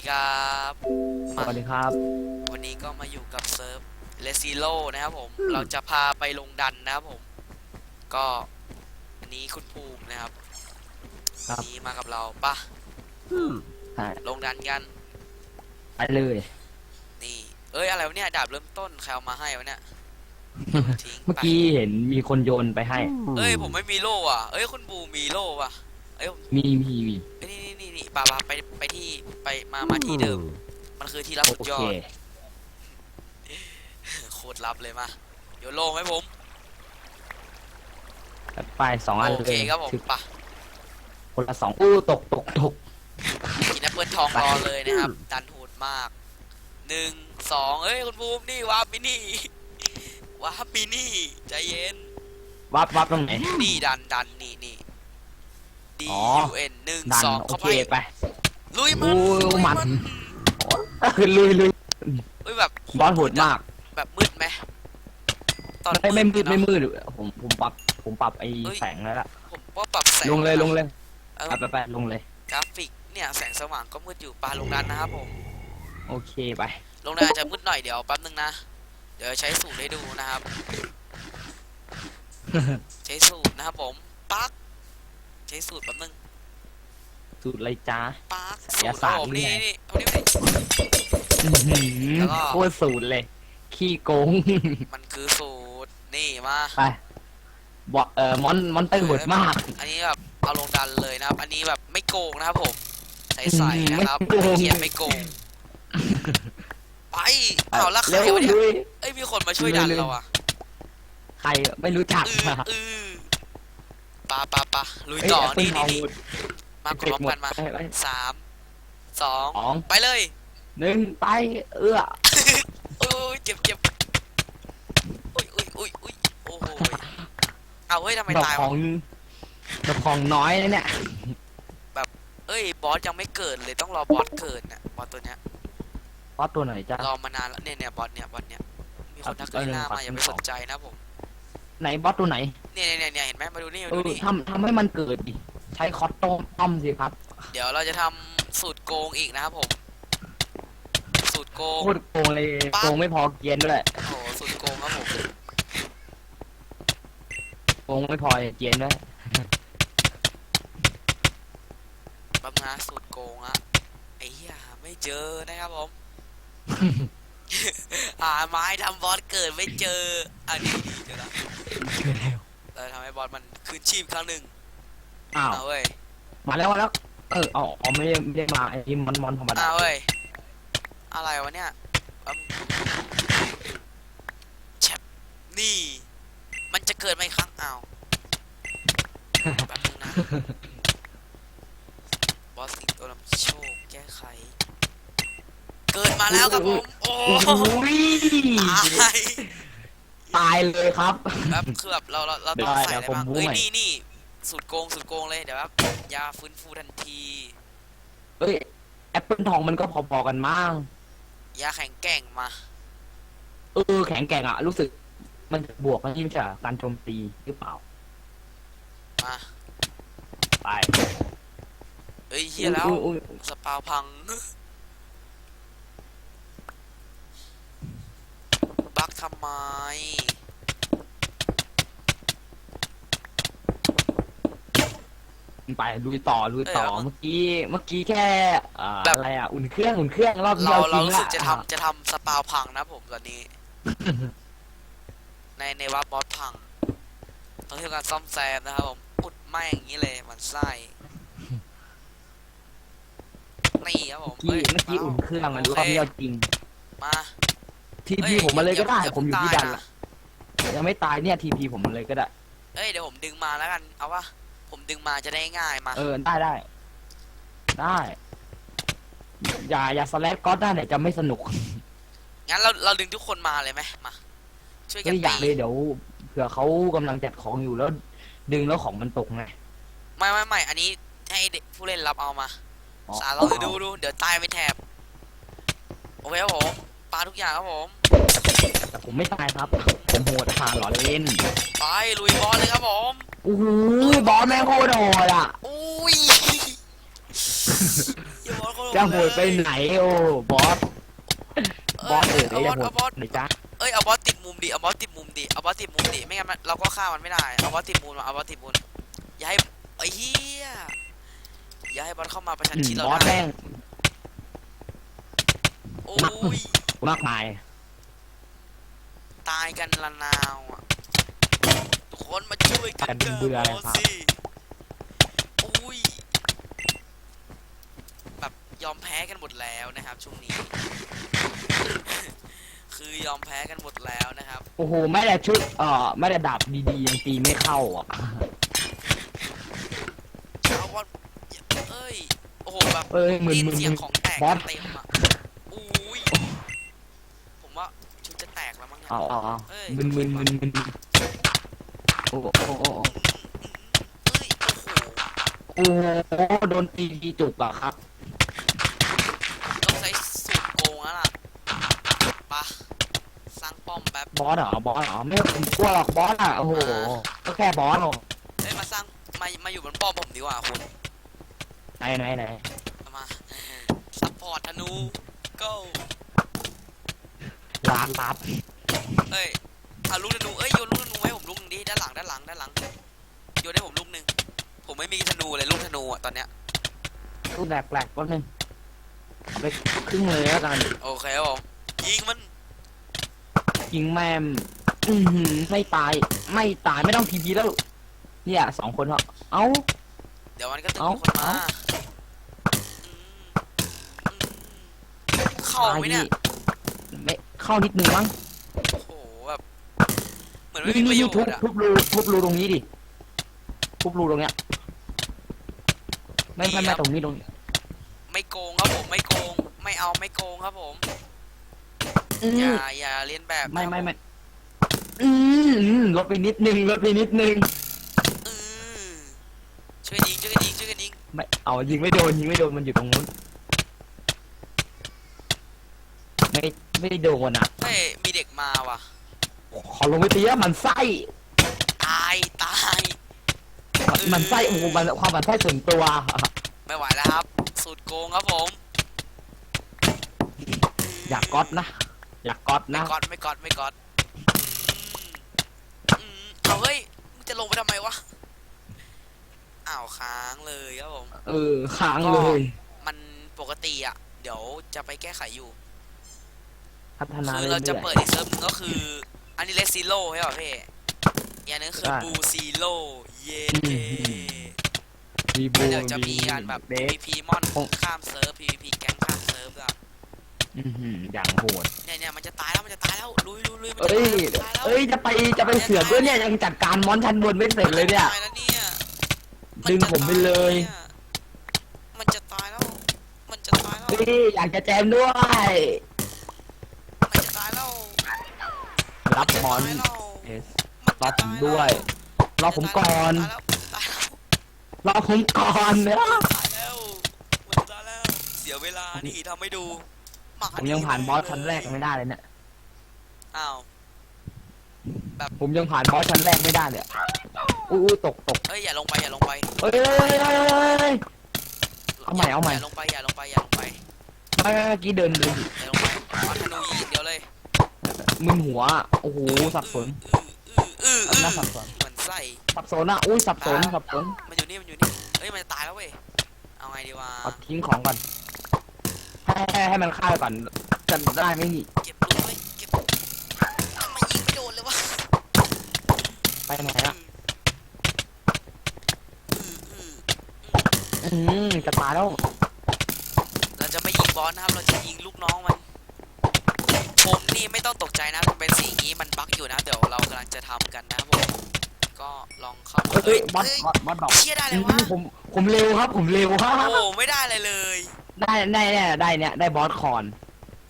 ดีครับสวัสดีครับ วันนี้ก็มาอยู่กับเซิร์ฟเลซิโลนะครับผม เราจะพาไปลงดันนะครับผม ก็อันนี้คุณภูมินะครับครับวันนี้มากับเราปะใช่ลงดันกัน ไปเลย นี่ เอ้ยอะไรวะเนี่ยดาบเริ่มต้นใครเอามาให้วะเนี่ยทิ้งเมื่อไปกี้เห็นมีคนโยนไปให้ เอ้ยผมไม่มีโล่อะเอ้ยคุณภูมิมีโล่ว่ะเอ้ยผมมีมีมี เอ้ยนี่ นี่นี่นี่ปาปาไปไปที่ไปมามาที่เดิม มันคือที่รับสุดโอยอเคดโคตรลับเลยมาโยนโล่ให้ผมไปสองอันโอเลเคยครับผมถือไปะคนละสองอู้ตกตกตกกินแอปเปิลทองรอเลยนะครับ ดันโหดมากหนึ่งสองเอ้ยคุณภูมินี่วาร์ปมินี่วาร์ปมินี่ใจเย็นวับวับตรงไหนนี่ดันดันนี่นี่ D อ๋อ U N หนึ่งดันสองโอเข้าเคไปไป ลุยมันโอ้ยลุยมันมัน คือลุยลุยเอ้ยแบบบอสโหดมากแบบมืดไหมตอนไม่ไม่มืดเนอะไม่มืดผมผมปรับผมปรับไอ้เฮ้ย แสงแล้วล่ะผมว่าปรับแสงลงเลยลงเลยเออไปไปไปลงเลย กราฟิกเนี่ยแสงสว่างก็มืดอยู่ปลาลงดันนะครับผม โอเคไป ลงดันอาจจะมืดหน่อยเดี๋ยวแป๊บนึงนะ เดี๋ยวใช้สูตรให้ดูนะครับ ใช้สูตรนะครับผม ปัก ใช้สูตรแป๊บนึงสูตรอะไรจ้าปักศิสูลตรศาคสรับตร์ผมนี่นี่ไงนี่เอานี่นี่อื้อหือแล้วก็ โคตรสูตรเลย ขี้โกง มันคือสูตรนี่มาไปบอสเอ่อมอนมอนเตอร์โหดมากอันนี้แบบเอาลงดันเลยนะครับ อันนี้แบบไม่โกงนะครับผมใส่ใส่นะครับไม่โกงเขียนไม่โกง ไปเอาแล้วใครเร็ววะเนี่ยลุยเอ้ยมีคนมาช่วยดันเร็วๆเราอะ ใครไม่รู้จักอืออือ ปาปาปาลุยเอ้ยต่อแอปเปิ้นี่ลทนี่องนี่หมดมากดพร้อมกันมาไปไปสามสองสองไปเลยหนึ่งไป เอื้อโอ้ยเจ็บเจ็บอุ้ยอุ้ยอุ้ยอุ้ยโอ้โหยเอาเฮ้ยทำไมดอกตายขวะองดอกของน้อยนะเนี่ยเอ้ยบอสยังไม่เกิดเลยต้องรอบอสเกิดน่ะบอสตัวเนี้ยเพราะตัวไหนจ้ารอมานานแล้วเนี่ยเนี่ยบอสเนี่ยบอสเนี่ยมีคนทักเออลีหน้าขอมาอย่าไปขอสนใจนะผม ไหนบอสตัวไหนเนี่ยเนี่ยเนี่ยเห็นไหมมาดูนี่มาเอดูอนี่ทำทำให้มันเกิดดิใช้คอตโต้ต้อมสิครับเดี๋ยวเราจะทำสูตรโกงอีกนะครับผม สูตรโกง โคตรโกงเลยปั๊บ โกงไม่พอเกรียนด้วยโอ้โหสูตรโกงครับผมโกงไม่พอเกรียนด้วยแป๊บนะสูตรโกงอะไอ้เหี้ยหาไม่เจอนะครับผมหาไม้ทำบอสเกิดไม่เจออันนี้ดี เจอแล้วเราจะทำให้บอสมันคืนชีพครั้งหนึ่งอ้าวเอาเว้ยมาแล้วมาแล้ว เออเอาเอาไม่ได้ไม่ได้มาไอ้นี่มอนมอนธรรมดาเอาเว้ยอะไรวะเนี่ยแป๊บแชปนี่ มันจะเกิดไหมาอีกครั้งอ้าวแป๊บนึงนะ บอสสิงโตนำโชคแก้ไข เกิดมาแล้วครับผม โอ้โอ้โหยตาย ตายเลยครับ แบบคือแบบเราเราเราต้องได้ใส่อะไรเดี๋ยวผมบ้างบู๊เอ้ยใหม่นี่นี่สูตรโกงสูตรโกงเลยเดี๋ยวแบบยาฟื้นฟูทันที เอ้ยแอปเปิลทองมันก็พอๆกันมั้งยาแข็งแกร่งมา เออแข็งแกร่งอะรู้สึก มันจะบวกกันที่ไม่ใช่เหรอการโจมตีหรือเปล่ามาไปเอ้ยเฮียแล้ว อุ๊ยอุ๊ยอุ๊ยสปาวพัง บักทำไม ไปลุยต่อลุยต่อเออ เมื่อกี้เมื่อกี้แค่อ่าแบบอะไรอะอุ่นเครื่องอุ่นเครื่องรอบเราเดียวเราจรู้สึกลจะทำจะทำสปาวพังนะผมตอนนี้ ในในว่าบอสพังต้องเที่ยวการซ่อมแซมนะครับผมอุดแม่งอย่างนี้เลยมันไส้นี่ครับผมเมื่อกี้อ้ยเมื่อกี้อุ่นเครื่องมันโรอบเดียวจริง มา ทีอ้พีผมมาเลยก็ได้อาผมอยู่ที่าดันนะละยังไม่ตายเนี่ยทีพีผมมาเลยก็ได้ เอ้ยเดี๋ยวผมดึงมาแล้วกันเอาวะผมดึงมาจะได้ง่ายมาเออได้ได้ ได้ อย่าอย่าสแลกก็ได้เนี่ยจะไม่สนุกงั้นเราเราดึงทุกคนมาเลยไหมมาช่วยกัไม่นอยากตีเลยเดี๋ยวเผื่อเขากำลังจัดของอยู่แล้ว ดึงแล้วของมันตกไงไม่ไม่ไม่อันนี้ให้เด็กผู้เล่นรับเอามา อ๋อสาเราดูดูเดี๋ยวตายไปแถบโอเคครับผม ปลาทุกอย่างครับผม แต่ผมไม่ตายครับ ผมโหดหาหลอนเล่นไปลุยบอลเลยครับผม โอ้โหบอสแม่งโคตรโหดอะ อุ้ยอย่าบอกโคคนจะโหดไปไหนโอ้บอสเอบออสเอ๋ยเอาบอสจะโหเอาดบอสไหนจ๊ะเอ้ยเอาบอสติดมุมดิเอาบอสติดมุมดิเอาบอสติดมุมดิไม่งั้นมันเราก็ฆ่ามันไม่ได้เอาบอสติดมุมเอาบอสติดมุมอย่าให้ไอ้เหี้ยอย่าให้บอสเข้ามาประชันอืมชิดเราบอสได้แม่งโอ้มักย มากมาย ตายกันละนาวอะทุกคนมาช่วยกันกันเกิเบื่อร์เลยบอสครับ สิโอ้ยแบบยอมแพ้กันหมดแล้วนะครับ ช่วงนี้ คือยอมแพ้กันหมดแล้วนะครับ โอ้โหไม่ได้ชุดเอ่อไม่ได้ดาบดีๆยังตีไม่เข้าอะเอาบอสเอ้ย โอ้โหแบบเอ้ยมึนยินมึนเสียงมึน ของแตกบอส เต็มอะอุ้ย ผมว่าชุดจะแตกแล้วมั้ง เนี่ยเอาเอาเอาเอ้ยมึนมึนมึนมึนโอ้โหโอ้โหเอ้ยโอ้โหโอ้โหโดนตีจุกอะครับต้องใช้สูตรโกงแล้วล่ะปะสร้างป้อมแป๊บบอสเหรอบอสเหรอไม่ผมกลัวหรอกบอสอะโอ้โหก็แค่บอสหรอกเอ้ยมาสร้างมามาอยู่บนป้อมผมดีกว่าคุณไหนไหนไหนเอามาซัพพอร์ตธนู go ล้างรับ เอ้ยเอาลูกธนูเอ้ยโยนลูกธนูให้ผมลูกหนึงดิด้านหลังด้านหลังด้านหลังโยนให้ผมลูกหนึงผมไม่มีธนูเลยลูกธนูอะตอนเนี้ยตู้แหลกแหลกแป๊บนึงเอาไปครึ่งเลยแล้วกันโอเคครับผมยิงมันยิงแม่มอือหือไม่ตายไม่ตายไม่ต้องพีพีแล้วเนี่ยสองคนเหรอเอ้า เดี๋ยวมันก็ตึงเอ้าคนมาเอ้า อืมอืมเข้าไหมเนี่ยไม่เข้านิดนึงมั้งโอ้โหแบบ เหมือนไม่นี่มีประนี่โยนี่ชทุบน์อะทุบรูทุบรูตรงนี้ดิทุบรูตรงเนี้ยไม่ไม่ไม่ตรงนี้ตรงนี้ไม่โกงครับผมไม่โกง ไม่เอาไม่โกงครับผม อือย่ามอย่าเลียนแบบไม่นะครับไม่ไม่อืมอืมลดไปนิดนึงลดไปนิดนึงอืมช่วยกันยิงช่วยกันยิงช่วยกันยิงไม่เอายิงไม่โดนยิงไม่โดนมันอยู่ตรงนู้นไม่ไม่โดนอะ เฮ้ยมีเด็กมาว่ะ ขอลงไปตีอะมันไส้ตายตายมันมันไส้โอ้โหมันความมันไส้ส่วนตัวไม่ไหวแล้วครับสูตรโกงครับผม อยากก๊อตนะ อยากก๊อตไม่นะกอดไม่กอดไม่กอดอืมอืมเอาเฮ้ยมึงจะลงไปทำไมวะอ้าวค้างเลยครับผม เออค้างเลย มันปกติอะ เดี๋ยวจะไปแก้ไขอยู่ พัฒนาคือเรื่เราจะอยเปิดอีกเซิร์ฟหนึงก็คือ อันนี้เลสซีโร่ใช่ป่ะพี่อีกอันนึงคือใช่บูซีโร่เย่อืมๆมีบูเดี๋ยวจะมีการแบบ เด็ก PVP มอนโอ้ข้ามเซิร์ฟ PVP แก๊งข้ามเซิร์ฟอะอื้อหืออย่างโหด เนี่ยเนี่ยมันจะตายแล้วมันจะตายแล้วลุยลุยลุยมันเอ้ยจะตายแล้วเอ้ย จะไป จะไปเสือกด้วยเนี่ย ยังจัดการมอนชั้นบนไม่เสร็จเลยเนี่ยตายแล้วเนี่ยดึงผมไปเลย มันจะตายแล้ว มันจะตายแล้ว เฮ้ย อยากจะแจมด้วย มันจะตายแล้ว รับมอนจะตายแล้วเอสมันรอจะผมตาด้วย รอผมก่อนตายแล้วตายแล้วรอผมก่อนเนี่ยตายแล้วมันจะตายแล้วเสียเวลานี่ทำให้ดูหผมยังผ่านบอสชั้นแรกไม่ได้เลยเนี่ย อ้าวผมยังผ่านบอสชั้นแรกไม่ได้เลยอุ้ยอุ้ยตกตกเอ้ยอย่าลงไปอย่าลงไปเอ้ยเอ้ยเอ้ยเอ้ยเอ้ย เอาใหม่เอาใหม่อย่าลงไปอย่าลงไปอย่าลงไปไม่ไม่เมื่อกี้เดินเลย อย่าลงไปเอาธนู มึนหัวอะโอ้โห สับสนอืออืออือน่าสับสน มันไส้สับสนอะ อุ้ยสับสน สับสน มันอยู่นี่ มันอยู่นี่ เอ้ย มันจะตายแล้วเว้ย เอาไงดีวะ เอาทิ้งของก่อน ให้ให้ให้มันฆ่าไปก่อนจะได้ไหมนี่ เก็บลูกไว้เก็บทำไมยิงไม่โดนเลยวะไปไหนอะ อืออืออืมจะตายแล้ว เราจะไม่ยิงบอสนะครับ เราจะยิงลูกน้องมันผม นี่ไม่ต้องตกใจนะมันเป็นสีอย่างนี้มันบั๊กอยู่นะ เดี๋ยวเรากำลังจะทำกันนะครับผมก็ลองเข้ามาเฮ้ยบอสเฮ้ยบอสบอสดอกเชี่ยได้เลยวะผมผมเร็วครับ ผมเร็วครับโอ้ไม่ได้เลยเลย ได้ได้ได้ได้เนี่ยได้บอสคอน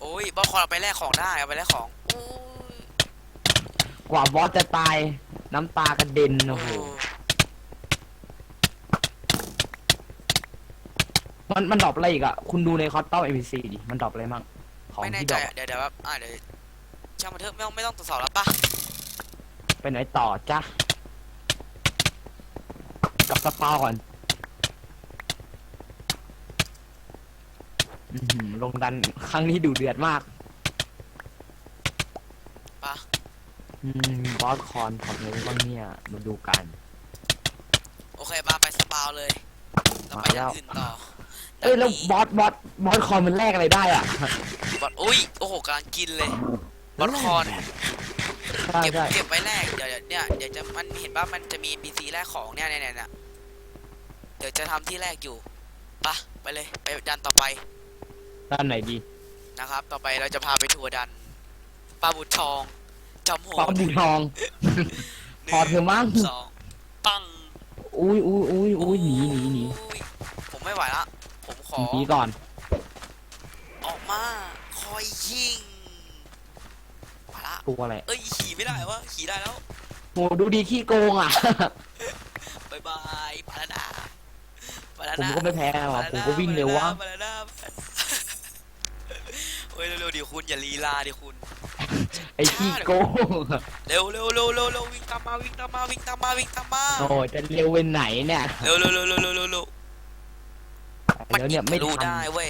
โอ้ยบอสคอร์เอาไปแลกของได้เอาไปแลกของโอ้ยกว่าบอสจะตายน้ำตากระเด็นโอ้โหมันมันดรอปอะไรอีกอะ คุณดูในคอสเต้าเอ็มซีดิมันดรอปอะไรมั่งของไม่แน่ที่ใจดรอปอะเดี๋ยวเดี๋ยวแบบอ่าเดี๋ยว ช่างมันเถอะไม่ต้องไม่ต้องตรวจสอบแล้วปะไปไหนต่อจ้ะกลับสปาก่อนอื้อหือลงดันครั้งนี้ดูเดือดมากปะอืมบอสคอนทำอะไรบ้างเนี่ยมาดูกัน โอเคปะไปสปาวเลยเราไปอย่างอื่นต่อเอ้ยแล้วด้านนี้บอสบอสบอสคอนมันแลกอะไรได้อะ บอสอุ้ยโอ้โหกำลังกินเลย บอสคอนใช่เก็บใช่เก็บไว้แรกเดี๋ยวเดี๋ยวเนี่ยเดี๋ยวจะมันเห็นว่ามันจะมี NPC แรกของเนี่ยเนี่ยเนี่ยเนี่ยเดี๋ยวจะทำที่แรกอยู่ปะไปเลยไปดันต่อไปด้านไหนดีนะครับ ต่อไปเราจะพาไปทัวร์ดันปลาบุตรทองจอมโหปลาดบูทอง หนึ่พอเธอะมั้ง สองปังอุ้ยอุ้ยอุ้ยอุ้ยหนีหนีหนีอุ้ยผมไม่ไหวละผมขอหนีก่อน ออกมาคอยยิงมาละ ตัวอะไรเอ้ยขี่ไม่ได้วะขี่ได้แล้วโหดูดีขี้โกงอะ บายบายไปแล้วนะไปแล้วผมนะก็ไม่แพ้หรอกผมก็วิ่งเร็ววะไปแล้วนะไปแล้วนะโอ้ยเร็วๆดิคุณอย่าลีลาดิคุณ ไอ้ขี้โกงเร็วเร็วเร็วเร็วเร็ววิ่งตามมาวิ่งตามมาวิ่งตามมาวิ่งตามมาโอ้จะเร็วเป็นไหนเนี่ยเร็วเร็วเร็วเร็วเร็วเร็วเร็วมันแล้วยิเนี่งยไม่ทะลุทันได้เว้ย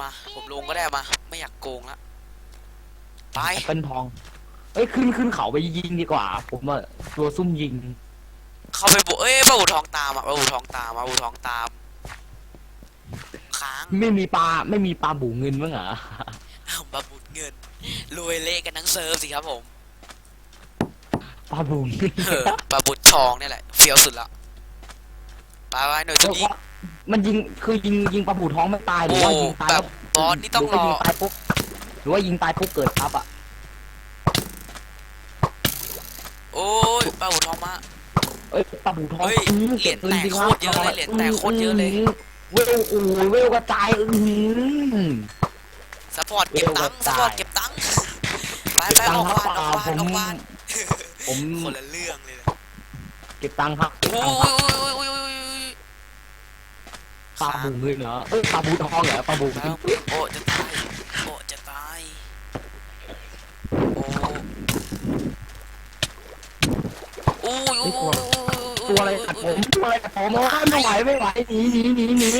มาผมลงก็ได้มา ไม่อยากโกงละ ไปเป็นทอง เอ้ยขึ้นขึ้นเขาไปยิงดีกว่า ผมอะตัวซุ่มยิง เข้าไปบุกเอ้ยปลาบูทองตามอะปลาบูทองตามปลาบูทองตาม ค้างไม่มีปลาไม่มีปลาบูเงินมั้งเหรอปลาบูเงินรวยเละกันทั้งเซิร์ฟสิครับผม ปลาบูเงินเออปลาบุตรทองเนี่ยแหละเฟี้ยวสุดละไปไปหน่วยแล้จะวยิก็งมันยิงคือยิงยิงปลาบูท้องไม่ตายหรือว่าโอ้ยิงตายแบแล้บวบอสนี่ต้องรอหว่ายิงตายปุ๊บห รือว่ายิงตายปุ๊บเกิดทับอะโอ้ยปลาบุตรทองมา เอ้ยปลาบูท้องเฮ้ยอื้อเหรียญก็บปืนสิแตกโคตรเยอะเลยเหรียญแตกโคตรเยอะเลย เวลโอ้ยเวลกระจายอื้อหือ สปอร์ตเก็บตังค์สปอร์ตเก็บตังค์ไปไปออกวานออกวานออกวานผมคนละเรื่องเลยนะเก็บตังค์ครับเก็บโอ้ตังค์ครับยโอ้ยโอ้ยโอ้ยโอ้ยโอ้ยปลาบูเงินเหรอเอ้ยปลาบูทองเหรอปลาบูเงิแล้นวโอ้จะตายโอ้จะตายโอ้โอ้ยโอ้ยอู้ยตัวอะไรกัดผมตัวอะไรกัดผมโอ้ยไม่ไหวไม่ไหวหนีหนีหนีหนี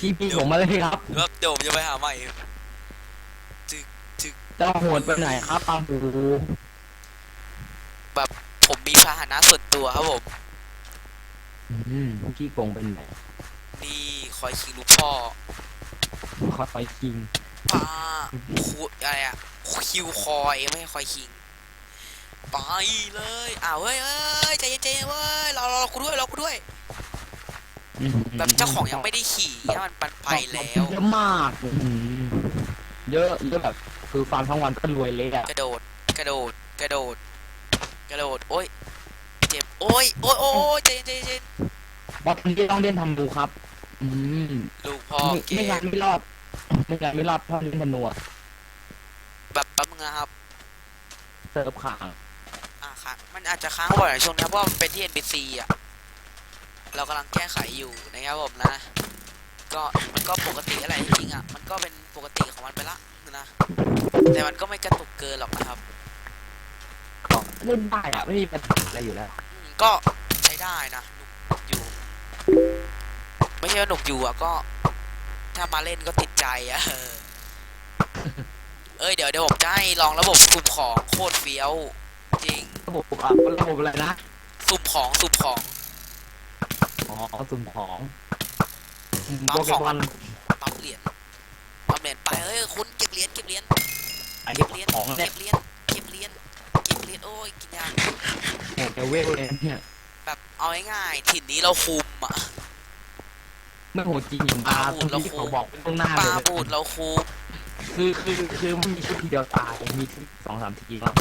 ทีพีผมมาเลยครับครับเดี๋ยวผมจะไปหาใหม่จะโหดไปไหนครับปลาบูผมมีพาหนะส่วนตัวครับผมอืมขี้โกงเป็นไหนนี่คอยคิงลูกพ่อขอไปคิงป้าคูอะไรอะคิวคอยไม่ใช่คอยคิง ไปเลยอ้าวเฮ้ยเอ้ยใจเย็นใจเย็นเว้ยรอรอกูด้วยรอกูด้วย แบบเจ้าของยังไม่ได้ขี่เนี่ยมันปันไปแล้ว เยอะมากอื้อหือเยอะเยอะแบบคือฟาร์มทั้งวันก็รวยเลยอะกระโดด กระโดด กระโดด กระโดด โอ้ย เจ็บ โอ้ย โอ้ยโอ้ยใจเย็นใจเย็นบอสนี้ต้องเล่นทำดูครับ อืมลูกพ่อไม่เกไม่งั้นมไม่รอดไม่งั้นไม่รอดเพราะเล่นธนูอะแบบแป๊บนึงนะครับ เซิร์ฟขางอ่าค้าง มันอาจจะค้างบ่อยช่วงนี้เพราะว่ามันเป็นที่ NPC อะ เรากำลังแก้ไขอยู่นะครับผมนะ ก็มันก็ปกติอะไรจริงๆอะ มันก็เป็นปกติของมันไปละนะ แต่มันก็ไม่กระตุกเกินหรอกนะครับก็เล่นได้อะไม่มีปัญหาอะไรอยู่แล้วอืมก็ใช้ได้นะหนุกอยู่ ไม่ใช่ว่าหนุกอยู่อะก็ ถ้ามาเล่นก็ติดใจอะเออเอ้ยเดี๋ยวเดี๋ยวผมจะให้ลองระบบสุ่มของโคตรเฟี้ยวจ ริงระบบอะระบบอะไรนะสุ่มของสุ่มของอ๋อสุ่มของอืมปั๊โปมเกของมอนปั๊บเหรียญปั๊บเหรียญไปเอ้ยคุณเก็บเหรียญเก็บเหรียญอันนี้เก็บเหรียญของเนี่เก็ยบเหรียญเก็บเหรียญเก็บเหรียญโอ้ยกินยากโหแต่เวลเลยเนี่ยแบบเอาง่ายๆถิ่นนี้เราคุมอะไม่โหดจริงอย่างปลาปลาบูดที่ที่เขาบอกเป็นตรงหน้าปเลลายบูดเราคุมคือคือคือมันมีชุดทีเดียวตายมีชุดสองสามทีแล้ว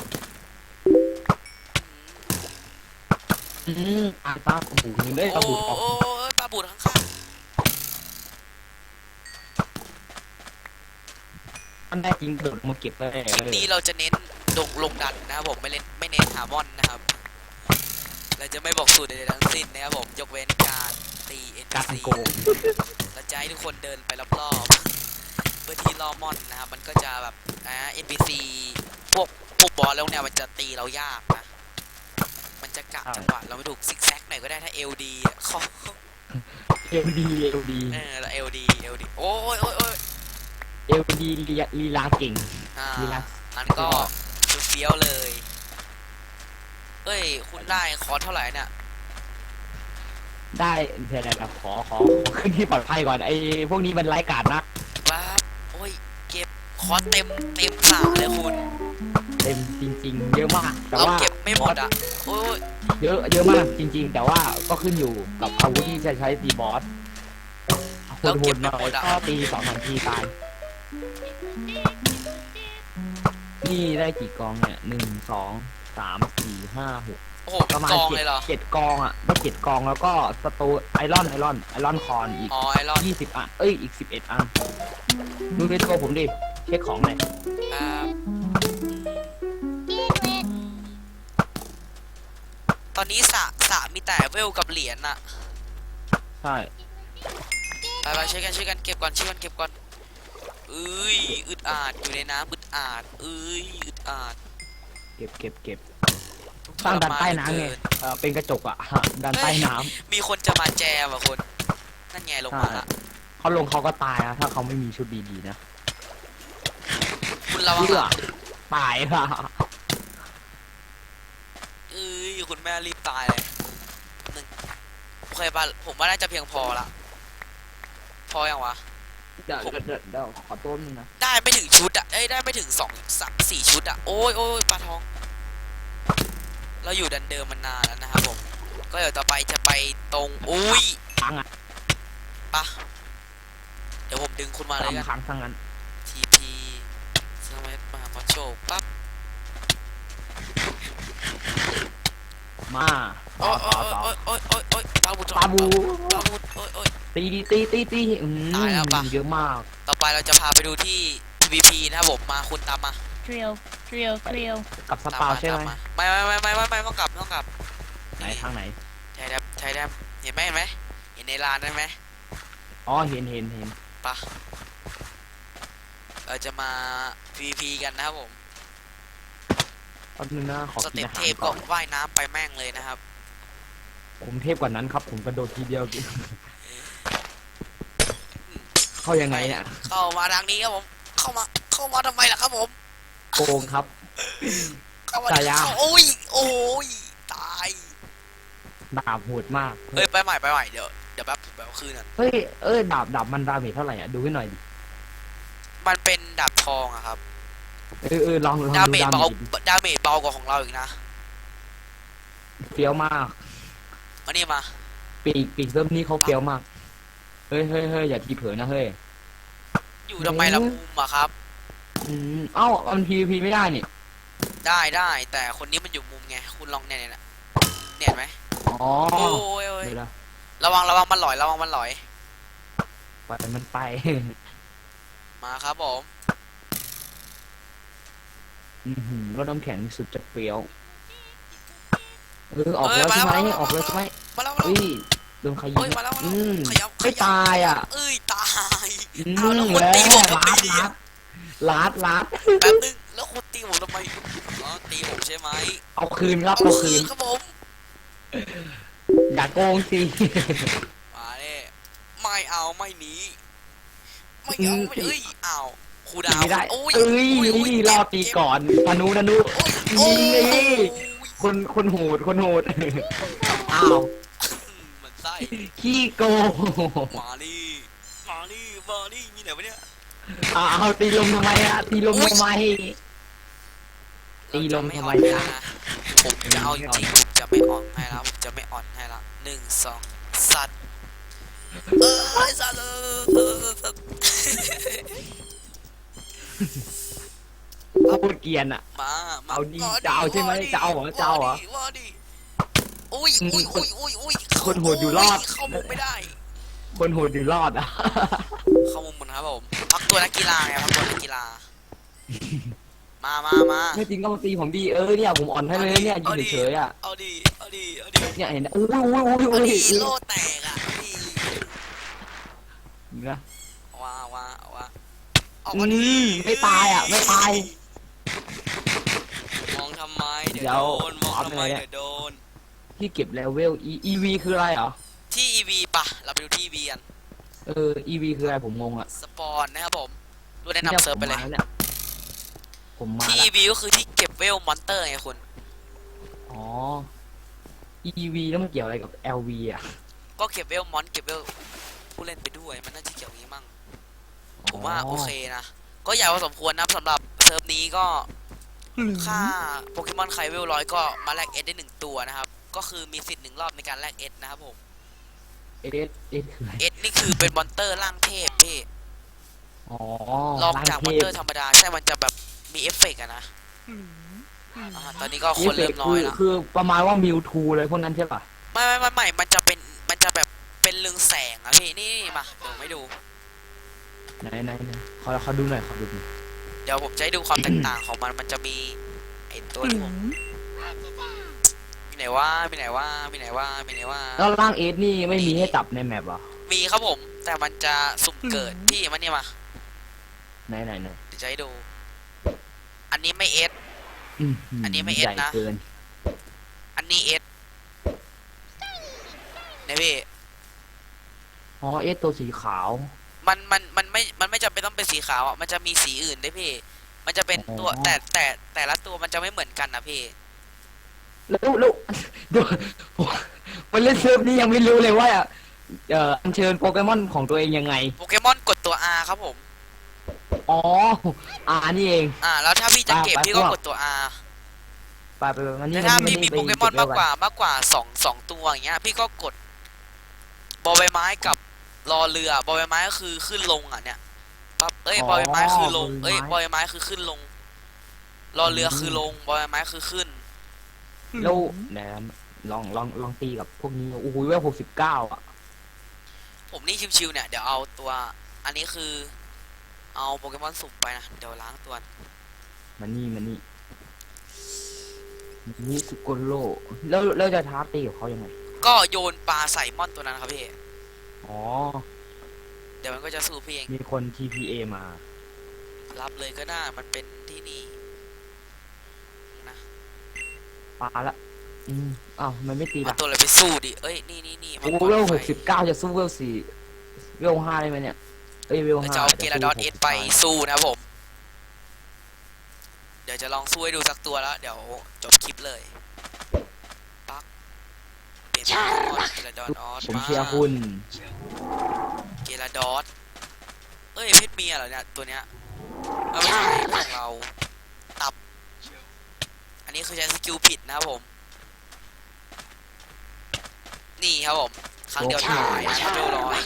อืมอ่านปลาบูเงินได้ปลาโอ้บูออกโอ้ยปลาบูดข้างมันได้จริงกระโดดมาเก็บได้ๆคลิปนี้เราจะเน้นลงลงดันนะครับผมไม่เล่นไม่เน้นหามอนนะครับ เราจะไม่บอกสูตรใดๆทั้งสิ้นนะครับผมยกเว้นการตีเอ็นการซี โกงเราจะให้ทุกคนเดินไปรอบๆเพื่อที่ล่อมอนนะครับ มันก็จะแบบอ่า NPC พวกพวกบอสแล้วเนี่ยมันจะตีเรายากนะ จะกะจังหวะเราไม่ถูกซิกแซกหน่อยก็ได้ถ้า LD อะเขาเอลดีเอลดีเออแล้วเอลดีเอลดีโอ้ยโอ้ยโอ้ยเอลดีลีลาเก่งอ่าลีลาอันก็สุดเฟี้ยวเลย เอ้ย คุณได้คอร์สเท่าไหร่เนี่ยได้เดี๋ยวเดี๋ยวขอขอขอขึ้นที่ปลอดภัยก่อนไอ้พวกนี้มันไร้กาดนะว้าบโอ้ยเก็บคอร์สเต็มเต็มสระเลยคุณ เต็มจริง ๆ เยอะมาก แต่เราว่าเก็บไม่หมดอะโอ้ยเยอะเยอะมากจริง ๆ แต่ว่าก็ขึ้นอยู่กับอาวุธที่จะใช้ตีบอสเราเก็บโหไม่ดๆหหมน่อดยอะก็ตีสองสามทีตาย นี่ได้กี่กองเนี่ยหนึ่งสองสามสี่ห้าหก โอ้โหประมาณกองเจ็เลดยเหรอเจ็ดกองอะได้เจ็ดกองแล้วก็สตูไอรอนไอรอนไอรอนคอนอีกอ๋อไอรอนยี่สิบอันเอ้ยอีกสิบเอ็ดอันดูในตัวผมดิเช็คของหน่อยครับ ตอนนี้สระสระมีแต่เวลกับเหรียญน่ะใช่ไปไปช่วยกันช่วยกันเก็บก่อนช่วยกันเก็บก่อนเอ้ยอึดอาดอยู่ในน้ำอึดอาดเอ้ยอึดอาดเก็บเก็บเก็บสร้างดันใต้น้ำไงเออเป็นกระจกอะดันใต้น้ำมีคนจะมาแจมอะคนนั่นไงลงมาละเขาลงเขาก็ตายนะถ้าเขาไม่มีชุดดีๆนะคุณระวังเพื่ออะตายค่ะเอ้ยคุณแม่รีบตายเลยหนึ่งโอเคปะผมว่าน่าจะเพียงพอละ พอยังวะ เดี๋ยวเดี๋ยวเดี๋ยวขอตัวนึงนะได้ไม่ถึงชุดอะเอ้ยได้ไม่ถึงสองสามสี่ชุดอะโอ้ยโอ้ยปลาทอง เราอยู่ดันเดิมมานานแล้วนะครับผม ก็เดี๋ยวต่อไปจะไปตรง อุ้ยค้างอะปะเดี๋ยวผมดึงคุณมาเลยกันค้างทั้งนั้น TP สมัยมาพอโชว์ปั๊บ มา โอ้ต่อยต่อโอ้ยต่อโอ้ยโอ้ยโอ้ยโอ้ยปลาบูปลาบู ปลาบูโอ้ยโอ้ยตีดีตีตีตีอืมตายแล้วปะ เยอะมากต่อไปเราจะพาไปดูที่ PVP นะครับผมมาคุณตามมา drill, drill, drill. กับสตามปาวมาใช่ไหตามมมาไม่ไม่ไม่ไม่ไม่ไม่ต้องกลับไม่ต้องกลับไหนทางไหนใช่แดบใช่แดบเห็นไหมเห็นไหมเห็นในร้านได้ไหมอ๋อเห็นเห็นเห็นปะเราจะมา PVP กันนะครับผม แป๊บนึงนะขอสกินเต็ปอาหาเทรพก่ก็อนว่ายน้ำไปแม่งเลยนะครับ ผมเทพกว่านั้นครับ ผมกระโดดทีเดียวเข้ายังไงเนี่ยเข้ามาทางนี้ครับผม เข้ามา เข้ามาทำไมล่ะครับผม โกงครับ เข้ามาฉายา เข้โอ้ย โอ้ย ตาย ดาบโหดมาก เฮ้ย ไปใหม่ ไปใหม่ เดี๋ยว เดี๋ยวแป๊บแป๊บคืนน่ะเฮ้ยเอ้ยดาบดาบมันดาเมจเท่าไหร่อะดูให้หน่อยดิมันเป็นดาบทองอะครับ เออเออลองลองดาดูเมจดาเบาเมจดาเมจเบากว่าของเราอีกนะเฟี้ยวมากมานี่มาปีกปีกเริ่มนี้เขาเฟี้ยวมาก เฮ้ยเฮ้ยเฮ้ยอย่าทีเผลอนะเฮ้ยอยู่ทำไมล่ะมุมอะครับอืมเอ้ามัน PVP ไม่ได้นี่ได้ได้แต่คนนี้มันอยู่มุมไงคุณลองเนี่ยเนี่ยเนี่ยเนี่ยเห็นไหมอ๋อโอ้ยโอ้ยเดี๋ยวนะระวังระวังมันหลอยระวังมันหลอยปล่อยมันไป มาครับผมอือหือ รถน้ำแข็งสุดจะเฟี้ยวเออออกแล้วใช่ไหมออกแล้วใช่ไหมมาแล้วมาแล้วเฮ้ยโดนใครยิเฮ้ยงมาแล้วมาแล้วอืมขยับขไม่ยับตายอะ เอ้ยตายอืเอาแล้วมคนแล้วตีผมทำไมลาดเนี่ลายดลาดลาดแป๊บนึงแล้วคุณตีผมทำไมอ๋อตีผมใช่ไหมเอาคืนครับเอาคืนครับผมอย่าโกงสิมาเน่ไม่เอาไม่หนีไม่เอาไม่เอ้ยเอา ครูดาวไม่ได้โอ้ยเอ้ยโโนี่รอตีก่อนธนูธนูโอ้ยนี่โอ้ยคนคนโหดคนโหดอ้าวมันไส้ขี้โกงมานี่มานี่มานี่มีไหนวะเนี่ยอ้าวตีลมทำไมอะตีลมทำไม ตีลมทำไมเราจ๊ะจะไม่อ่อนให้นะผมจะเอาจริงๆผมจะไม่อ่อนให้แล้วผมจะไม่อ่อนให้แล้วหนึ่งสองสัตว์เออไอ้สัตว์เออเออเออสัตว์ เอาพูดเกรียนอะ มามาเอาดิมจะเอาใช่ไหมดิจะเอาเหรอจะเอาเหรอว่ดิว่าดิอุ้ยอืมอุ้ยคนอุ้ยอุ้ยอุ้ยคนโหดอยู่รอด เข้ามุมไม่ได้ คนโหดอยู่รอดอะ เข้ามุมหมดครับผมพักตัวนักกีฬาไงพักตัวนักกีฬา มามามาไม่จริงก็มาตีผมดีเออเนี่ยผมอ่อนให้เลยเนี่ยยืนเฉยๆอะเอาดิเอาดิเอาดิเนี่ยเห็นนะอุ้ยอุ้ยอุ้ยเอาอุ้ยดิโล่แตกอะเอาดินะว้าว้าว้า ออกอืมาดิมไม่ตายอะไม่ตายมองทำไม เดี๋ยวเดี๋ยวโดนมองเอาทำไปไมเลยเนี่ยเดี๋ยวโดน ที่เก็บเลเวล E E V คืออะไรเหรอ ที่ EV ปะเราไปดูที่ EV กันเออ EV คืออะไรผมงงอะสปอนนะครับผมรู้แนะนำเซิร์ฟไปเลยผมมาแล้วเนี่ยผมมาที่ แล้ว EV ก็คือที่เก็บเวลมอนเตอร์ไงคุณ อ๋อ EV แล้วมันเกี่ยวอะไรกับ LV อะ ก็เก็บเวลมอนเก็บเวลผู้เล่นไปด้วย มันน่าจะเกี่ยวอย่างนี้มั่ง ผมว่าโอเคนะ ก็ใหญ่พอสมควรนะสำหรับเซิร์ฟนี้ก็ค่าโปเกมอนไคเวลร้อยก็มาแลกเอสได้หนึ่งตัวนะครับ ก็คือมีสิทธิ์หนึ่งรอบในการแลกเอสนะครับผมเอสเอสคืออะไรเอสนี่คือเป็นมอนเตอร์ร่างเทพพี่อ๋อลองจากมอนร่เตอร์ธรรมดาใช่มันจะแบบมีเอฟเฟกต์อะนะอ่าตอนนี้ก็เทคนเริ่มน้อยคือแล้วคือประมาณว่ามิวทูเลยพวกนั้นใช่ป่ะไม่ไม่ไม่ไม่มันจะเป็นมันจะแบบเป็นเรืองแสงอะพี่นี่มาเดี๋ยวไม่ดู ไหนไหนไหนขอขอดูหน่อยขอดูหน่อยเดี๋ยวผมจะให้ดูความแตกต่างของมันมันจะมีไอตัวที่ผมมีไหนว่ามีไหนว่ามีไหนว่ามีไหนว่า แล้วร่างเอสนี่ไม่มีให้จับในแมปเหรอมีครับผม แต่มันจะสุ่มเกิดพี่มันนี่มาไหนไหนไหนเดี๋ยวจะให้ดู อันนี้ไม่เอส มอันนี้ไม่ S ใหญ่นะเกินอันนี้เอสเนี่ยพี่อ๋อเอสตัวสีขาว มันมันมันไม่ มันไม่จำเป็นต้องเป็นสีขาวอะ มันจะมีสีอื่นได้วยพี่ มันจะเป็นตัวอ๋อแต่แต่แต่ละตัวมันจะไม่เหมือนกันนะพี่ แล้วแล้วเดี๋ยวผมมันเล่นเซิร์ฟนี้ยังไม่รู้เลยว่าเอ่ออัญเชิญโปเกมอนของตัวเองยังไง โปเกมอนกดตัว R ครับผม อ๋ออ่านี่เอง อ่า แล้วถ้าพี่จะเก็บไปไปพี่ก็พวกกดตัว R ไปไปไปมันนี่แต่ถ้ามันพี่นี่มีโปเกมอนมากกว่ามากกว่าสองสองตัวอย่างเงี้ย พี่ก็กดบอใบไม้กับ รอเรือบอใบไม้ก็คือขึ้นลงอะเนี่ยปั๊บเอ้ยบอใบไม้คือลง เอ้ยบอใบไม้คือขึ้นลง รอเรือคือลงบอใบไม้คือขึ้น แล้วไหนลองลองลองตีกับพวกนี้โอ้โหเวลหกสิบเก้าอะผมนี่ชิวๆเนี่ยเดี๋ยวเอาตัว อันนี้คือ เอาโปเกมอนสุ่มไปนะเดี๋ยวล้างตัว มันนี่มันนี่มันนี่สุโกโลแล้วแล้วจะท้าตีกับเขายังไงก็โยนปลาใส่มอนตัวนั้นครับพี่ อ๋อ เดี๋ยวมันก็จะสู้พี่เอง มีคน TPA มา รับเลยก็ได้มันเป็นที่นี่นะปาละ อืมอ้าวมันไม่ตีเอาละตัวอะไรไปสู้ดิ เอ้ย นี่นี่นี่โอ้มังกรเวลไฟหกสิบเก้าจะสู้เวลสี่เวลห้าได้ไหมเนี่ย เอ้ยเวลเราห้าจะเอาเกลาดอสเอสไปสู้สู้นะครับผม เดี๋ยวจะลองสู้ให้ดูสักตัวแล้ว เดี๋ยวจบคลิปเลยปักเป ลี่ยนเป็นเกลาดอสออสผมมาเชียร์คุณ เกลาดอสเอ้ยเพชรเมียเหรอเนี่ยตัวเนี้ยเอาไม่ใช่ของเราตับ อันนี้คือใช้สกิลผิดนะครับผม นี่ครับผม ครั้งเดียวตายนะเรียบร้อย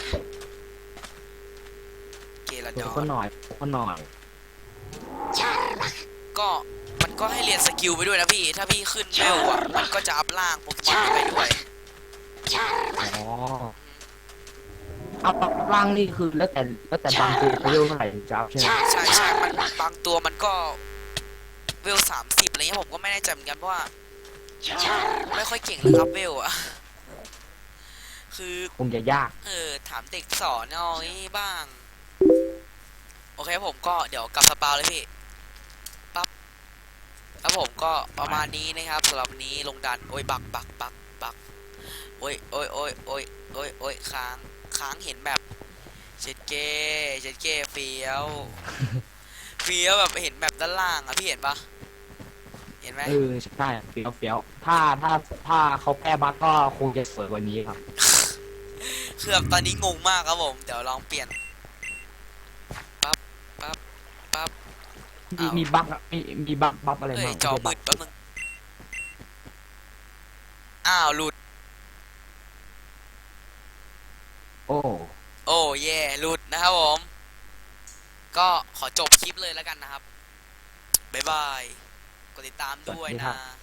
เกลาดตัวอก็สหน่อยก็หน่อยก็มันก็ให้เรียนสกิลไปด้วยนะพี่ ถ้าพี่ขึ้นเวลอะ มันก็จะอัพล่างโปเกมอนไปด้วย อ๋อเอาร่างนี่คือแล้วแต่แล้วแต่บางตัวเขาเวลเท่าไหร่ถึงจะอัพใช่ไหมใช่ใช่มันบางตัวมันก็เวลสามสิบอะไรเงี้ยผมก็ไม่แน่ใจเหมือนกันเพราะว่า ไม่ค่อยเก่งเลยครับเวลอะคือคงจะยาก เออถามเด็กสอนเอาไอ้บ้าง โอเคผมก็เดี๋ยวกลับสปาวเลยพี่ปั๊บแล้วผมก็ประมาณนี้นะครับสำหรับวันนี้ลงดันโอ้ยบักบักบักบัก โอ้ยโอ้ยโอ้ยโอ้ยโอ้ยโอ้ยค้างค้างเห็นแบบเช็ดเก้เช็ดเก้เฟี้ยวเฟี้ยวแบบเห็นแบบด้านล่างอะพี่เห็นปะเห็นไหมเออใช่เฟี้ยวเฟี้ยวถ้าถ้าถ้าเขาแก้บั๊กก็คงจะสวยกว่านี้ครับคือแบบตอนนี้งงมากครับผมเดี๋ยวลองเปลี่ยนปั๊บปั๊บปั๊บมีอ้าวมีบั๊กอะมีมีบั๊กบั๊กอะไรเอ้ยบ้างจอมืดแป๊บนึงอ้าวหลุด โอ้โอ้เย่หลุดนะครับผม ก็ขอจบคลิปเลยแล้วกันนะครับ บ๊ายบาย กดติดตามด้วยนะ